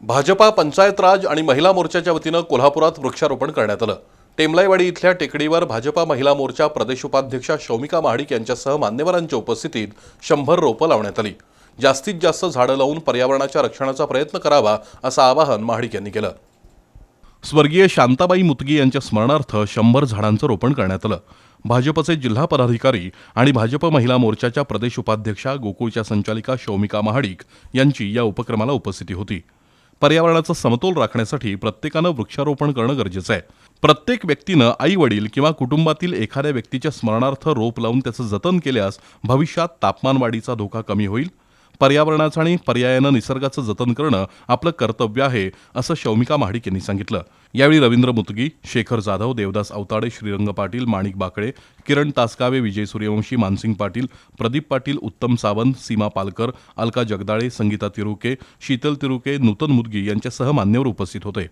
भाजपा पंचायत राज आणि महिला मोर्चाच्या वतीनं कोल्हापुरात वृक्षारोपण करण्यात आलं. टेमलाईवाडी इथल्या टेकडीवर भाजपा महिला मोर्चा प्रदेश उपाध्यक्षा शौमिका महाडिक यांच्यासह मान्यवरांच्या उपस्थितीत शंभर रोपं लावण्यात आली. जास्तीत जास्त झाडं लावून पर्यावरणाच्या रक्षणाचा प्रयत्न करावा असं आवाहन महाडिक यांनी केलं. स्वर्गीय शांताबाई मुतगी यांच्या स्मरणार्थ शंभर झाडांचं रोपण करण्यात आलं. भाजपचे जिल्हा पदाधिकारी आणि भाजप महिला मोर्चाच्या प्रदेश उपाध्यक्षा गोकुळच्या संचालिका शौमिका महाडिक यांची या उपक्रमाला उपस्थिती होती. पर्यावरणाचा समतोल राखण्यासाठी प्रत्येकानं वृक्षारोपण करणं गरजेचं आहे. प्रत्येक व्यक्तीनं आई वडील किंवा कुटुंबातील एखाद्या व्यक्तीच्या स्मरणार्थ रोप लावून त्याचं जतन केल्यास भविष्यात तापमानवाढीचा धोका कमी होईल. पर्यावरणाचं आणि पर्यायानं निसर्गाचं जतन करणं आपलं कर्तव्य आहे असं शौमिका महाडिक यांनी सांगितलं. यावेळी रवींद्र मुतगी शेखर जाधव देवदास अवताडे श्रीरंग पाटील माणिक बाकळे किरण तासकावे विजय सूर्यवंशी मानसिंग पाटील प्रदीप पाटील उत्तम सावंत सीमा पालकर अलका जगदाळे संगीता तिरुके शीतल तिरुके नूतन मुदगी यांच्यासह मान्यवर उपस्थित होते.